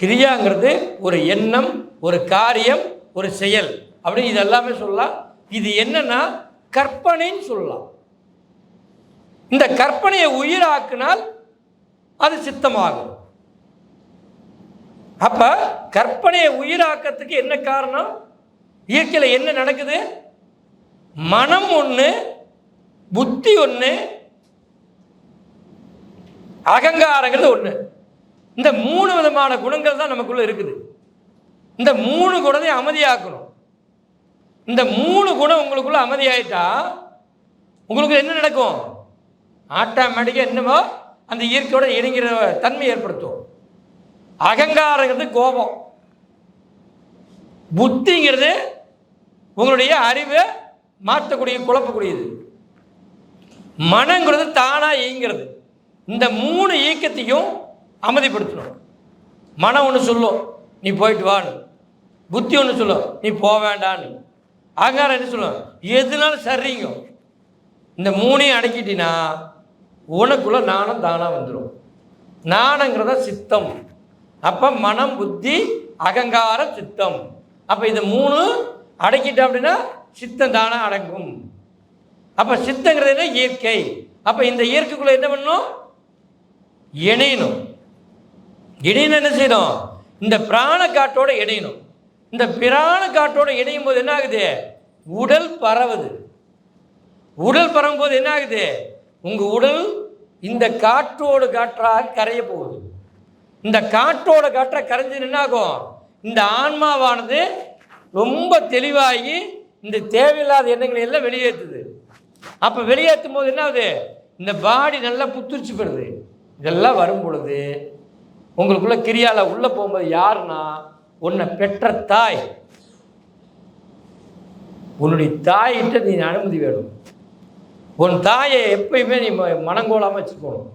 கிரியாங்கிறது ஒரு எண்ணம் ஒரு காரியம் ஒரு செயல். அப்படின்னு இது எல்லாமே சொல்லலாம். இது என்னன்னா கற்பனைன்னு சொல்லலாம். இந்த கற்பனையை உயிராக்கினால் அது சித்தமாகும். அப்ப கற்பனையை உயிராக்கத்துக்கு என்ன காரணம்? இயற்கையில் என்ன நடக்குது? மனம் ஒன்று புத்தி ஒன்று அகங்காரங்கிறது ஒன்று இந்த மூணு விதமான குணங்கள் தான் நமக்குள்ள இருக்குது. இந்த மூணு குணத்தையும் அமைதியாக்கணும். இந்த மூணு குணம் உங்களுக்குள்ள அமைதியாயிட்டா உங்களுக்கு என்ன நடக்கும்? ஆட்டோமேட்டிக்காக என்னமோ அந்த இயற்கையோட இணைங்கிற தன்மை ஏற்படுத்தும். அகங்காரங்கிறது கோபம். புத்திங்கிறது உங்களுடைய அறிவை மாற்றக்கூடிய குழப்பக்கூடியது. மனங்கிறது தானாக இயங்கிறது இந்த மூணு இயக்கத்தையும் அமைதிப்படுத்தணும் மனம் ஒன்று சொல்லும் நீ போயிட்டு வான்னு. புத்தி ஒன்று சொல்லும் நீ போக வேண்டான்னு. அகங்காரம் என்ன சொல்லும் எதுனாலும் சரிங்க. இந்த மூணையும் அடக்கிட்டினா உனக்குள்ளே நாணம் தானாக வந்துடும் நாணங்கிறத சித்தம். அப்போ மனம் புத்தி அகங்காரம் சித்தம். அப்போ இது மூணு அடக்கிட்டோம் அப்படின்னா சித்தம் தானாக அடங்கும். அப்போ சித்தங்கிறது என்ன? இயற்கை. அப்போ இந்த இயற்கைக்குள்ளே என்ன பண்ணணும் இணையணும். இணையணும் என்ன செய்யணும் இந்த பிராண காட்டோட இடையணும் இந்த பிராண காட்டோட இடையும் போது என்ன ஆகுது? உடல் பரவுது. உடல் பரவும் போது என்ன ஆகுது? உங்கள் உடல் இந்த காற்றோடு காற்றாக கரைய போகுது. இந்த காற்றோட காற்றை கரைஞ்சு என்ன ஆகும்? இந்த ஆன்மாவானது ரொம்ப தெளிவாகி இந்த தேவையில்லாத எண்ணங்களை எல்லாம் வெளியேற்றுது. அப்போ வெளியேற்றும் போது என்ன ஆகுது? இந்த பாடி நல்லா புத்துரிச்சு பெறுது. இதெல்லாம் வரும் பொழுது உங்களுக்குள்ள கிரியால உள்ளே போகும்போது யாருன்னா உன்னை பெற்ற தாய். உன்னுடைய தாயிட்ட நீ அனுமதி வேணும். உன் தாயை எப்பயுமே நீ ம- மனங்கோலாமல் வச்சுக்கணும்.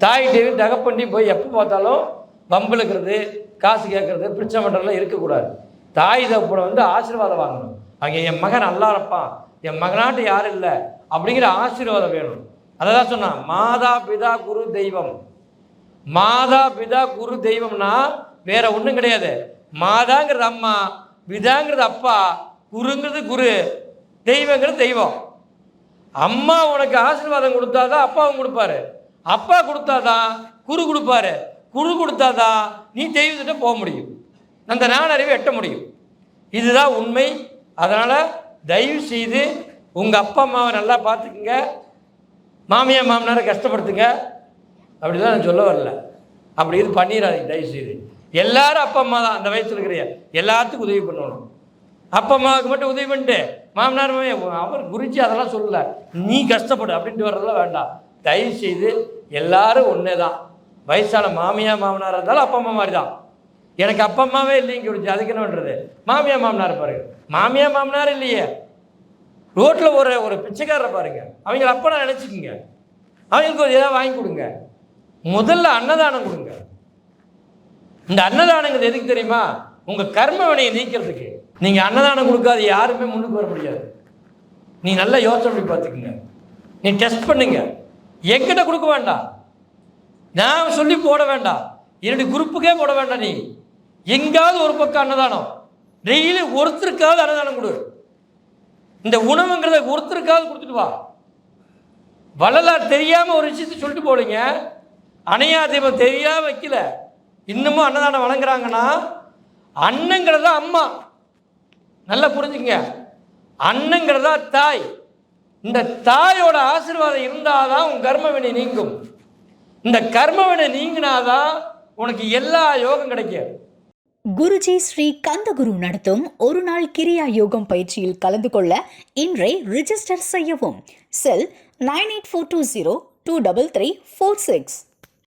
தாயிட்டையும் தகப்பண்டி போய் எப்போ பார்த்தாலும் வம்பிழுக்கிறது காசு கேட்கறது பிச்சை மண்டலம் இருக்கக்கூடாது. தாய் தகப்பனை வந்து ஆசீர்வாதம் வாங்கணும். அங்கே என் மகன் நல்லா இருப்பான் என் மகனாட்டு யாரும் இல்லை அப்படிங்கிற ஆசீர்வாதம் வேணும். அதை தான் சொன்னான் மாதா பிதா குரு தெய்வம். மாதா பிதா குரு தெய்வம்னா வேற ஒன்றும் கிடையாது. மாதாங்கிறது அம்மா பிதாங்கிறது அப்பா குருங்கிறது குரு தெய்வங்கிறது தெய்வம். அம்மா உனக்கு ஆசீர்வாதம் கொடுத்தாதான் அப்பாவும் கொடுப்பாரு. அப்பா கொடுத்தாதான் குரு கொடுப்பாரு. குரு கொடுத்தாதான் நீ தெய்வத்திட்ட போக முடியும். அந்த நானறிவை எட்ட முடியும். இதுதான் உண்மை. அதனால் தயவு செய்து உங்கள் அப்பா அம்மாவை நல்லா பார்த்துக்குங்க. மாமியார் மாமனாரை கஷ்டப்படுத்துங்க. அப்படிதான் நான் சொல்ல வரல. அப்படி இது பண்ணிடாதீங்க தயவு செய்து எல்லாரும் அப்பா அம்மா தான். அந்த வயசில் இருக்கிற எல்லாத்துக்கும் உதவி பண்ணணும். அப்பா அம்மாவுக்கு மட்டும் உதவி பண்ணிட்டு மாமனார் அவர் குறித்து அதெல்லாம் சொல்லல. நீ கஷ்டப்படு அப்படின்ட்டு வர்றதெல்லாம் வேண்டாம். தயவு செய்து எல்லாரும் ஒன்றே தான் வயசான மாமியா மாமனார் இருந்தாலும் அப்பா அம்மா மாதிரி தான் எனக்கு அப்பா அம்மாவே இல்லைங்க குறிச்சி. அதுக்கு என்ன பண்ணுறது மாமியா மாமனார் பாருங்க. மாமியா மாமனார் இல்லையே. ரோட்டில் ஒரு ஒரு பிச்சைக்காரரை பாருங்க. அவங்கள அப்பா நினச்சிக்கோங்க. அவங்களுக்கு ஒரு ஏதாவது வாங்கி கொடுங்க. முதல்ல அன்னதானம் கொடுங்க. இந்த அன்னதானங்கிறது எதுக்கு தெரியுமா? உங்கள் கர்ம வினையை நீக்கிறதுக்கு. நீங்கள் அன்னதானம் கொடுக்காத யாருமே முன்னுக்கு வர முடியாது. நீ நல்லா யோசனை பண்ணி பார்த்துக்குங்க. நீ டெஸ்ட் பண்ணுங்க. என்கிட்ட கொடுக்க வேண்டாம். நான் சொல்லி போட வேண்டாம். என்னுடைய குரூப்புக்கே போட வேண்டாம் நீ. எங்காவது ஒரு பக்கம் அன்னதானம். டெய்லி ஒருத்தருக்காவது அன்னதானம் கொடு. இந்த உணவுங்கிறத ஒருத்தருக்காவது கொடுத்துட்டு வா. வள்ளலார் தெரியாமல் ஒரு விஷயத்தை சொல்லிட்டு போலீங்க. அணையா தெய்வம் தெரியா வைக்கல. இன்னமும் அன்னதானம் வழங்குறாங்கன்னா அண்ணங்கிறது அம்மா. நல்லா புரிஞ்சுங்க அண்ணங்கிறதா தாய். இந்த தாயோட ஆசீர்வாதம் இருந்தாதான் உன் கர்மவினை நீங்கும். இந்த கர்மவினை நீங்கினாதான் உனக்கு எல்லா யோகம் கிடைக்கும். குருஜி ஸ்ரீ கந்தகுரு நடத்தும் ஒரு நாள் கிரியா யோகம் பயிற்சியில் கலந்து கொள்ள இன்றை ரிஜிஸ்டர் செய்யவும். Cell nine eight four two zero two double three four six